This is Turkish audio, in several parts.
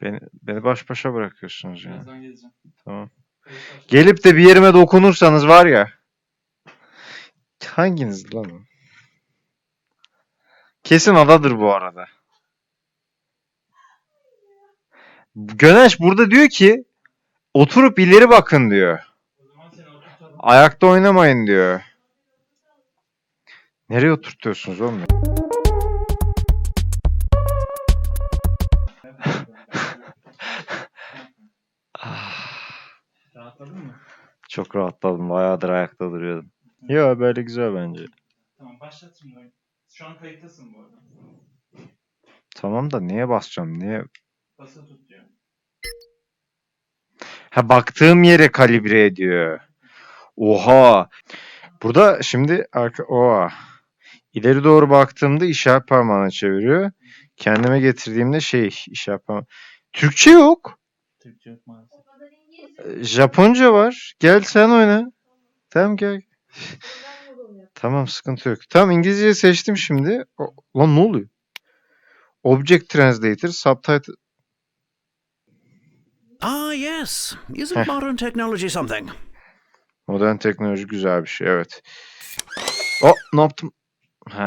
Beni, beni baş başa bırakıyorsunuz ya. Birazdan geleceğim. Tamam. Gelip de bir yerime dokunursanız var ya. Hanginiz lan o? Kesin adadır bu arada. Göneş burada diyor ki oturup ileri bakın diyor. Ayakta oynamayın diyor. Nereye oturtuyorsunuz oğlum? Rahatladın mı? çok rahatladım. Bayağıdır ayakta duruyordum. Yo böyle güzel bence. Tamam başlat şimdi oyunu. Şu an kayıttasın bu arada. Tamam da niye basacağım? Niye? Basılı tut diyor. Ha baktığım yere kalibre ediyor. Oha. Burada şimdi arka oha. İleri doğru baktığımda işaret parmağına çeviriyor. Kendime getirdiğimde şey işaret parmağı. Türkçe yok. Türkçe yok maalesef. Japonca var. Gel sen oyna. Tamam gel. Tamam sıkıntı yok. Tamam İngilizceyi seçtim şimdi. O- lan ne oluyor? Object Translator, Subtitle. Ah, yes. Isn't modern technology something? Modern teknoloji güzel bir şey evet. O ne yaptım? He,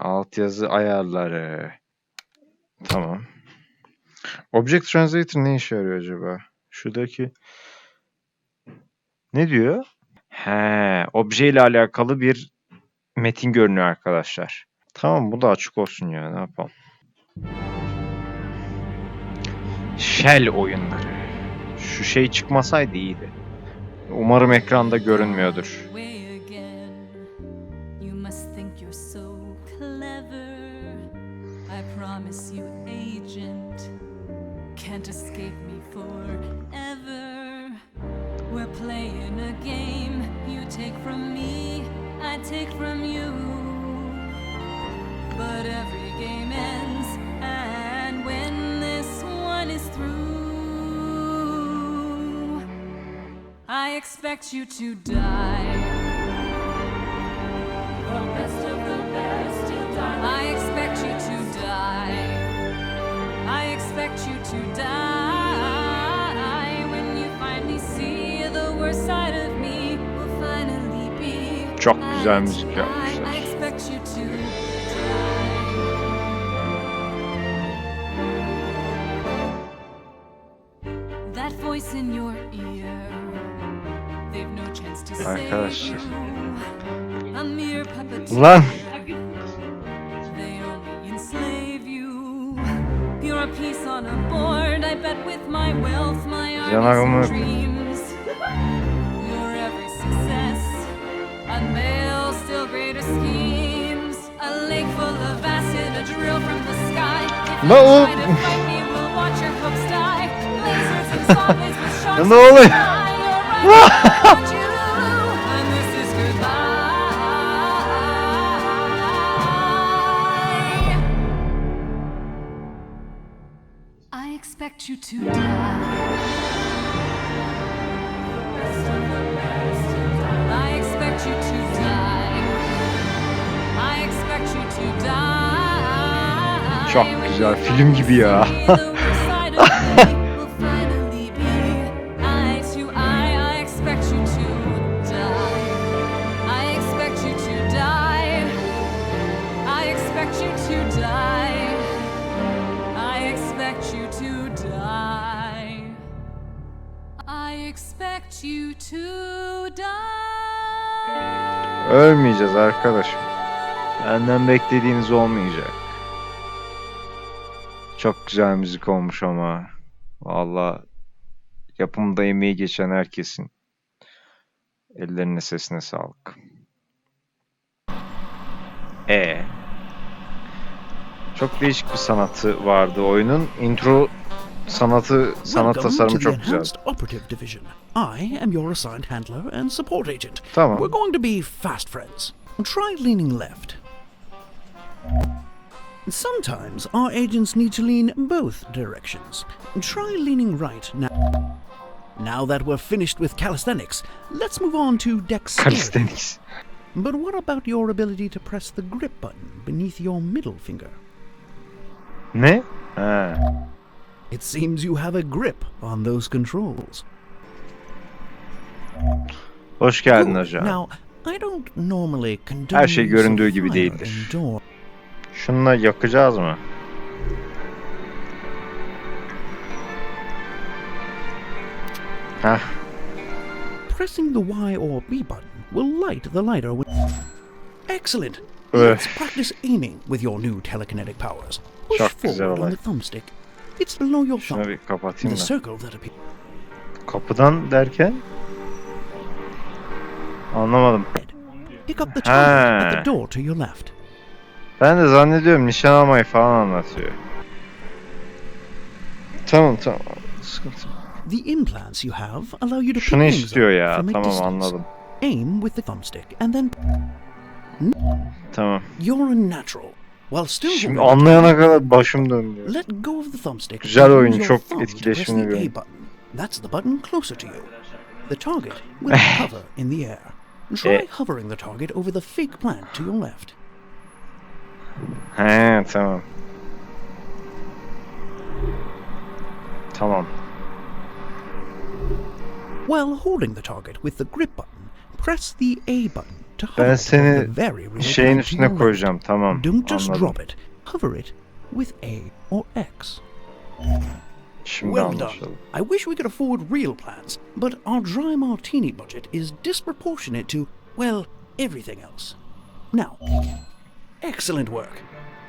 altyazı ayarları. Tamam. Object Translator ne işe yarıyor acaba? Şuradaki ne diyor? He, obje ile alakalı bir metin görünüyor arkadaşlar. Tamam bu da açık olsun ya ne yapalım. Shell oyunları. Şu şey çıkmasaydı iyiydi. Umarım ekranda görünmüyordur. way again. You must think you're so clever. I promise you, agent, can't escape me forever. We're playing a game. You take from me, I take from you. But every game ends, and when this one is through, I expect you to die. No chance to save Arkadaşlar. Lan in the oluyor? sky. You're right, I want you. And this is goodbye. I expect you to die. I güzel, film gibi ya. Expect you to die. ölmeyeceğiz arkadaşım. Benden beklediğiniz olmayacak. Çok güzel müzik olmuş ama. Valla yapımda emeği geçen herkesin ellerine sesine sağlık. E Çok değişik bir sanatı vardı oyunun. Intro sanatı, sanat tasarımı çok güzel. I am your assigned handler and support agent. Tamam. We're going to be fast friends. Try leaning left. Sometimes our agents need to lean both directions. Try leaning right now. Now that we're finished with calisthenics, let's move on to dexterity. Calisthenics. But what about your ability to press the grip button beneath your middle finger? Ne? Ha. It seems you have a grip on those controls. Hoş geldin Good. hocam. Now, I don't normally condone Her şey göründüğü gibi değildir. indoor- Şununla yakacağız mı? Heh. Pressing the Y or B button will light the lighter with. Excellent. Let's practice aiming with your new telekinetic powers. Push Çok güzel forward on olay. the thumbstick. It's below your Şunu thumb. bir kapatayım The da. circle that appears. Kapıdan derken? Anlamadım. Pick up the target at the door to your left. Ben de zannediyorum nişan almayı falan anlatıyor. Tamam tamam. Sıkıntı. The implants you have allow you to Şunu istiyor ya. Tamam anladım. Aim with the thumbstick and then Tamam. you're a natural. While still Şimdi anlayana kadar başım döndü. Let go of the thumbstick. Güzel oyun, çok etkileşimli bir oyun. That's the button closer to you. The target will hover in the air. Try Eh. hovering the target over the fake plant to your left. He tamam. Tamam. While holding the target with the grip button, press the A button to hover Ben over seni the very real şeyin to üstüne your left. koyacağım. Tamam. Don't just Anladım. drop it. Hover it with A or X. Şimdi Well done. anlaşıldı. I wish we could afford real plants, but our dry martini budget is disproportionate to, well, everything else. Now, excellent work.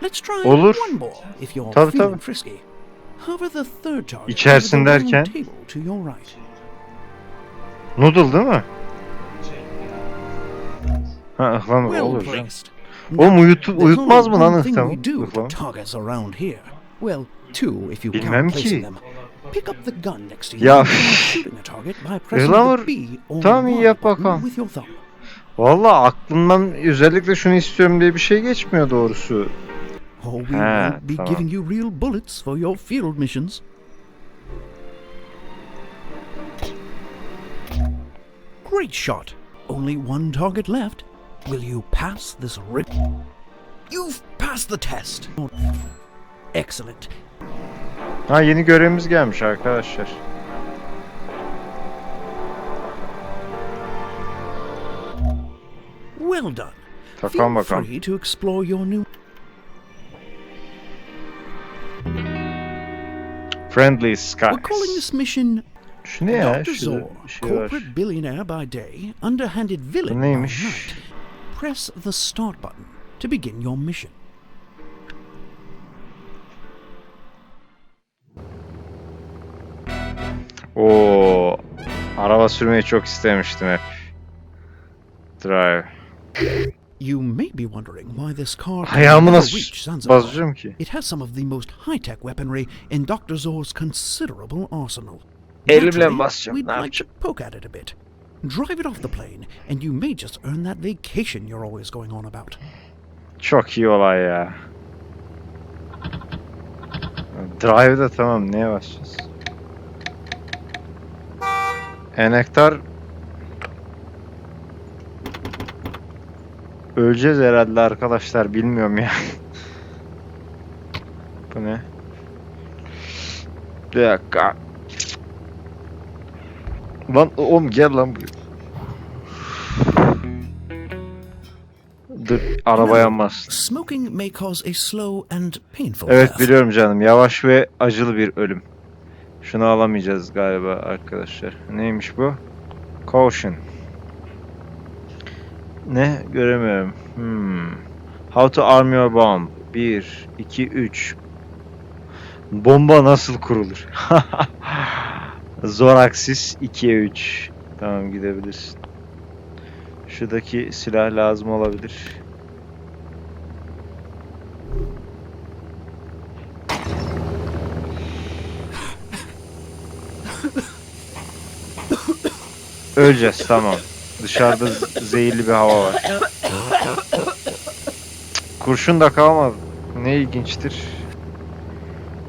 Let's try Olur. one more if you're Tabii, feeling tabii. frisky. Hover the third target İçersin derken? table to your right. Noodle değil mi? Ha ıhlamur Well olur placed. Oğlum There's uyutmaz mı lan ıhlamur? Well, two if you Bilmem ki. them. Pick up the gun next to you Ya. Ihlamur, tamam, iyi yap bakalım. Valla aklımdan özellikle şunu istiyorum diye bir şey geçmiyor doğrusu. We Ha, won't be tamam. giving you real bullets for your field missions. Great shot. Only one target left. Will you pass this rip? You've passed the test. Excellent. Ha yeni görevimiz gelmiş arkadaşlar. Well done. Takalım Feel bakalım. free to explore your new Friendly Skies. We're calling this mission Şu ne ya? Dr. Zor, bir şey var. corporate billionaire by day, underhanded villain by neymiş? night. Press the start button to begin your mission. Oo, araba sürmeyi çok istemiştim hep. Drive. You may be wondering why this car Ayağımı nasıl basacağım ki? It has some of the most high-tech weaponry in Dr. Zor's considerable arsenal. Elimle basacağım, We'd like to poke at it a bit. Drive it off the plane, and you may just earn that vacation you're always going on about. Çok iyi olay ya. Drive'da tamam neye basacağız? Enektar Öleceğiz herhalde arkadaşlar bilmiyorum ya. Bu ne? Bir dakika. Lan oğlum gel lan buraya. Dur arabaya bas. Smoking may cause a slow and painful Evet biliyorum canım. Yavaş ve acılı bir ölüm. Şunu alamayacağız galiba arkadaşlar. Neymiş bu? Caution. Ne? Göremiyorum. Hmm. How to arm your bomb. 1, 2, 3. Bomba nasıl kurulur? Zoraxis 2'ye 3. Tamam gidebilirsin. Şuradaki silah lazım olabilir. Öleceğiz tamam. Dışarıda zehirli bir hava var. Kurşun da kalmadı. Ne ilginçtir.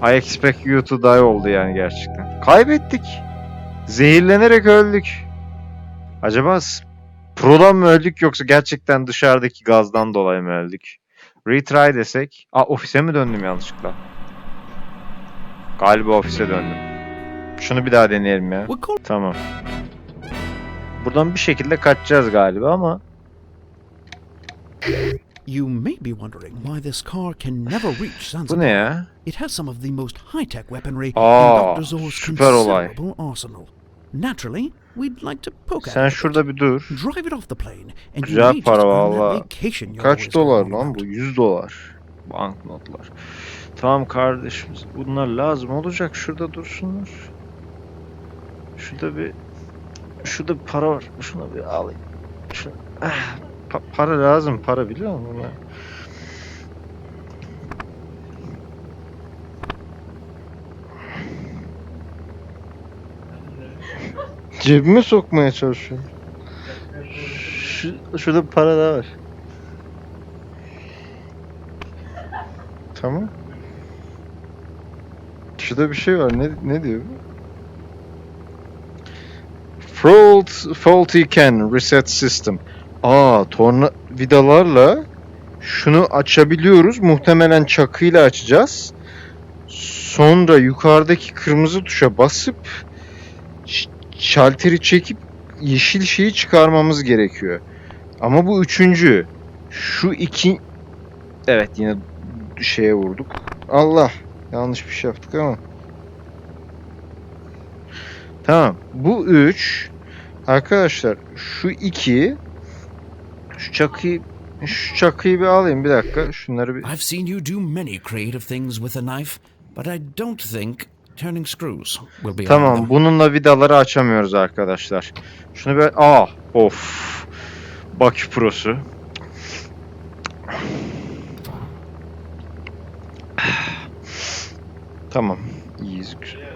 I expect you to die oldu yani gerçekten. Kaybettik. Zehirlenerek öldük. Acaba Pro'dan mı öldük yoksa gerçekten dışarıdaki gazdan dolayı mı öldük? Retry desek. Aa ofise mi döndüm yanlışlıkla? Galiba ofise döndüm. Şunu bir daha deneyelim ya. Tamam. Buradan bir şekilde kaçacağız galiba ama You may be wondering why this car can never reach bu ne ya? It has some of the most high-tech weaponry Aa, in Dr. Zor's considerable arsenal. Naturally, we'd like to poke Sen şurada bir dur. Drive it off the plane, and Güzel para valla. Kaç dolar lan bu? 100 dolar. Banknotlar. Tamam kardeşim. Bunlar lazım olacak. Şurada dursunlar. Şurada bir şurada bir para var. Şuna bir alayım. Şuna. Ah, pa- para lazım. Para biliyor musun? Cebime sokmaya çalışıyorum. Şu, şurada bir para daha var. Tamam. Şurada bir şey var. Ne ne diyor bu? Fault, faulty can reset system. Aa, torna vidalarla şunu açabiliyoruz. Muhtemelen çakıyla açacağız. Sonra yukarıdaki kırmızı tuşa basıp şalteri çekip yeşil şeyi çıkarmamız gerekiyor. Ama bu üçüncü. Şu iki... Evet yine şeye vurduk. Allah. Yanlış bir şey yaptık ama. Tamam. Bu üç. Arkadaşlar şu iki. Şu çakıyı şu çakıyı bir alayım bir dakika. Şunları bir... I've seen you do many creative things with a knife, but I don't think turning screws will be Tamam bununla vidaları açamıyoruz arkadaşlar. Şunu bir... Aa of. Bakü Pro'su. Tamam. İyiyiz. güzel.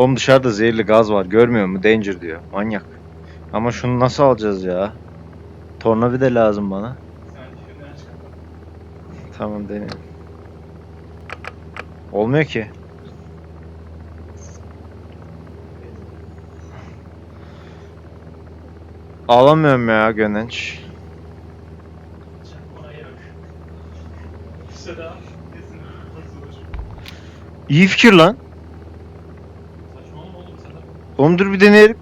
Oğlum dışarıda zehirli gaz var. Görmüyor mu? Danger diyor. Manyak. Ama şunu nasıl alacağız ya? Tornavida lazım bana. Tamam deneyelim. Olmuyor ki. Alamıyorum ya Gönenç. İyi fikir lan. Saçmalama oğlum sen de. Oğlum dur bir deneyelim.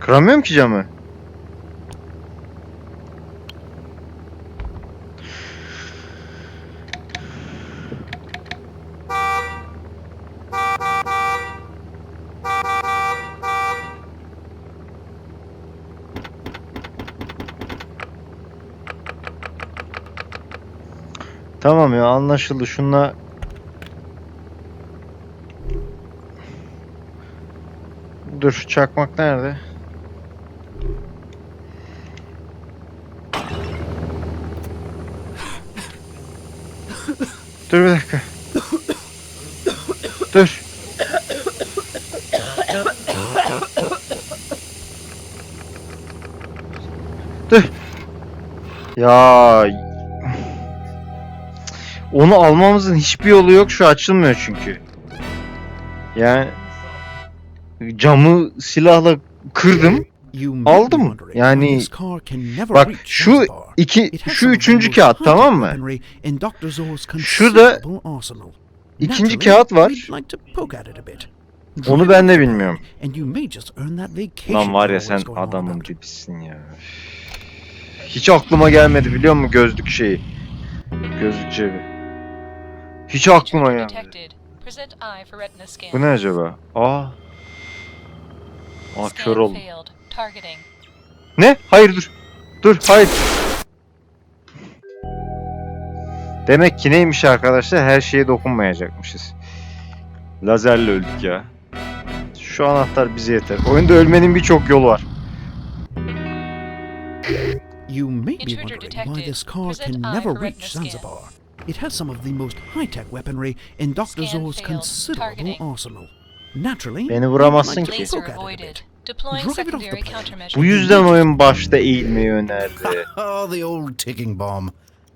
Kıramıyorum ki camı. Tamam ya anlaşıldı. Şunla Dur çakmak nerede? Dur bir dakika. Dur. Dur. Ya onu almamızın hiçbir yolu yok. Şu açılmıyor çünkü. Yani camı silahla kırdım. Aldım. Yani- Bak şu iki şu üçüncü kağıt tamam mı? Şurada ikinci kağıt var. Onu ben de bilmiyorum. Lan var ya sen adamın gibisin ya. Hiç aklıma gelmedi biliyor musun gözlük şeyi? Gözlük cebi. Hiç aklıma gelmedi. Bu ne acaba? Aa. Aa kör oldum. Ne? Hayır dur. Dur hayır. Demek ki neymiş arkadaşlar? Her şeye dokunmayacakmışız. Lazerle öldük ya. Şu anahtar bize yeter. Oyunda ölmenin birçok yolu var. You may be wondering why this car can never reach. Zanzibar. It has some of the most high-tech weaponry in Dr. Zor's considerable arsenal. Naturally, Beni vuramazsın ki. Laser avoided. Deploying secondary countermeasures. Bu yüzden oyun başta eğilmeyi önerdi. Oh, the old ticking bomb.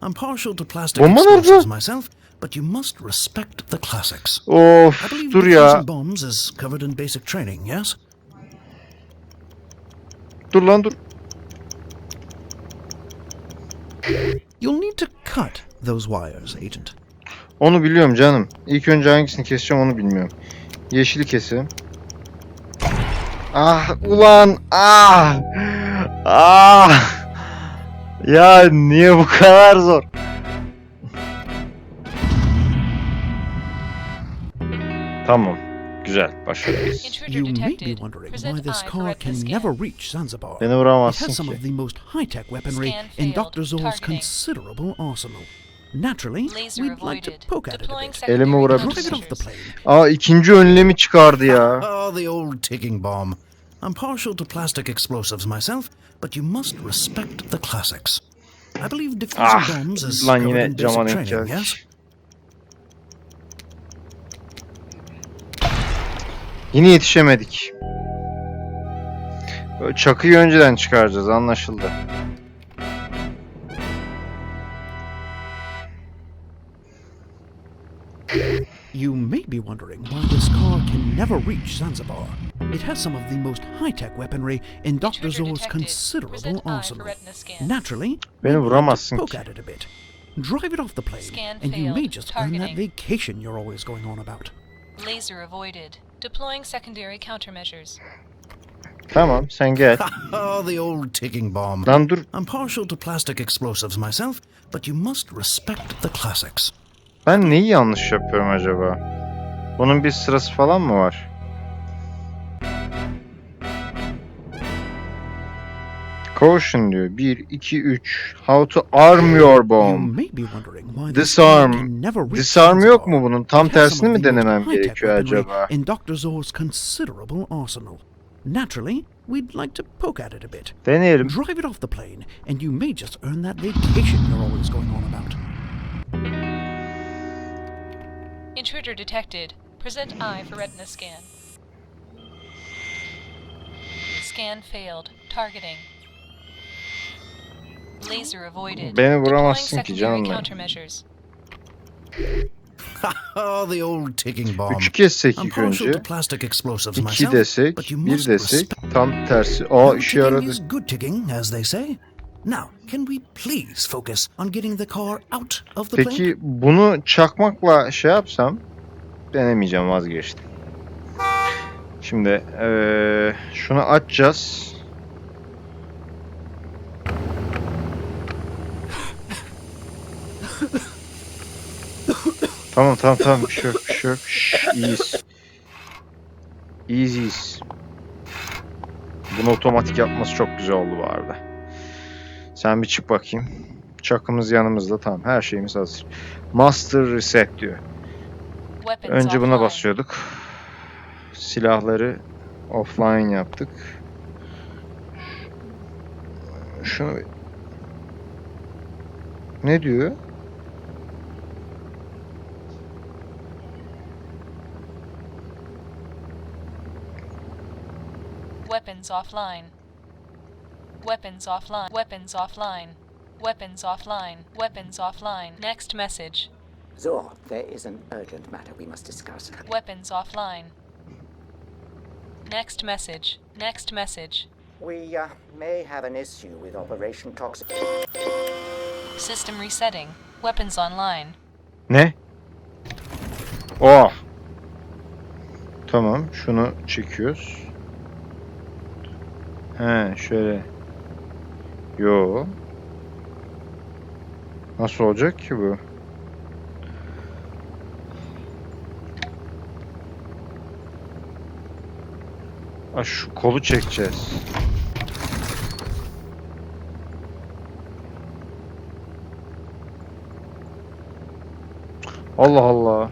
I'm partial to plastic Bomba nerede? myself, but you must respect the classics. Of dur ya. bombs is covered in basic training, yes? Dur lan dur. You'll need to cut those wires, Agent. Onu biliyorum canım. İlk önce hangisini keseceğim onu bilmiyorum. Yeşili keseyim. Ah ulan ah ah ya niye bu kadar zor? Tamam. Güzel. Başarılıyız. You may be wondering why this car can never reach Zanzibar. Beni It vuramazsın has some of the most high-tech weaponry in. Dr. Targeting. considerable arsenal. Naturally, we'd like to poke at it a bit. Elime Drive vurabilirsin. it off the countermeasures. plane. Aa ikinci önlemi çıkardı ya. Oh, the old ticking bomb. I'm partial to plastic explosives myself, but you must respect the classics. I believe defusing Ah bombs is lan yine in cama basic denk training, yes? Yine yetişemedik. Böyle Çakıyı önceden çıkaracağız anlaşıldı. You may be wondering why this car can never reach Zanzibar. It has some of the most high-tech weaponry in Dr. Zor's considerable Present eye for arsenal. Naturally, Beni we'd like vuramazsın poke ki. at it a bit. Drive it off the plane, Scan and you may failed. just earn that Targeting. vacation you're always going on about. Laser avoided. Deploying secondary countermeasures. Tamam sen gel. Oh, the old ticking bomb. Lan dur. I'm partial to plastic explosives myself, but you must respect the classics. Ben neyi yanlış yapıyorum acaba? Bunun bir sırası falan mı var? Caution diyor. 1, 2, 3. How to arm your You bomb. Disarm. Disarm yok mu bunun? Tam tersini mi denemem gerekiyor acaba? Naturally, we'd like to poke at it a bit. Deneyelim. Drive it off the plane, and you may just earn that vacation you're always going on about. Intruder detected. Present eye for retina scan. Scan failed. Targeting. Laser avoided. Beni Deploying vuramazsın ki secondary canım. countermeasures. Oh, the old ticking bomb. 3 kessek I'm ilk partial önce. to plastic explosives 2 myself, desek. but you 1 must desek. Tam tersi. Aa işe ticking yaradı. Now, can we please focus on getting the car out of the plane? Peki bunu çakmakla şey yapsam denemeyeceğim vazgeçtim. Şimdi eee, şunu açacağız. tamam tamam tamam bir şey yok bir şey yok. Şşş, iyiyiz. İyiyiz iyiyiz. Bunu otomatik yapması çok güzel oldu bu arada. Sen bir çık bakayım. Çakımız yanımızda tamam her şeyimiz hazır. Master reset diyor. Önce buna basıyorduk. Silahları offline yaptık. Şunu Ne diyor? Weapons offline. Weapons offline. Weapons offline. Weapons offline. Weapons offline. Next message. Zor, there is an urgent matter we must discuss. Weapons offline. Next message. Next message. We uh, may have an issue with Operation Toxic. System resetting. Weapons online. Ne? Oh. Tamam, şunu çekiyoruz. He, şöyle. Yo. Nasıl olacak ki bu? Ha, şu kolu çekeceğiz. Allah Allah.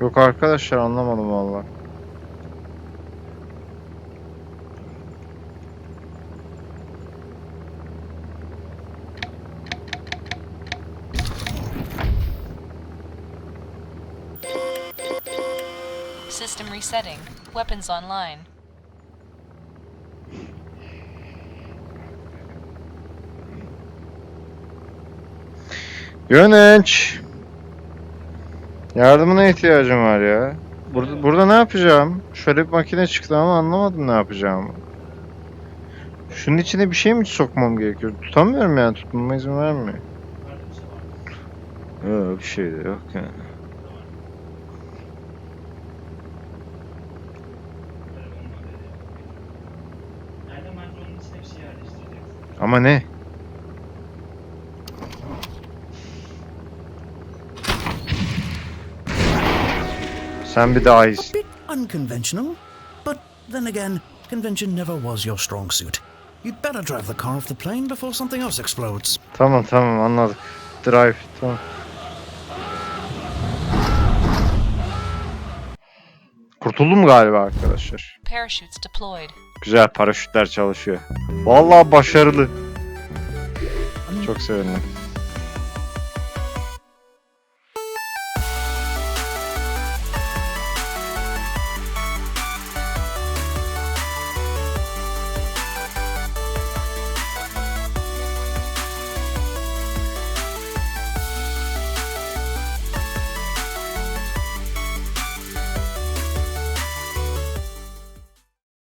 Yok arkadaşlar anlamadım valla. Resetting. Weapons online. Gönenç. Yardımına ihtiyacım var ya. Burada, burada ne yapacağım? Şöyle bir makine çıktı ama anlamadım ne yapacağımı. Şunun içine bir şey mi sokmam gerekiyor? Tutamıyorum yani tutmama izin vermiyor. Şey? Yok bir şey de yok yani. Böyle olmadı ya. Nereden bence onun içine bir şey yerleştireceksin. Ama ne? Sen bir daha iyisin. Bit unconventional, but then again, convention never was your strong suit. You'd better drive the car off the plane before something else explodes. Tamam tamam anladık. Drive tamam. Kurtuldum galiba arkadaşlar. Parachutes deployed. Güzel paraşütler çalışıyor. Vallahi başarılı. Çok sevindim.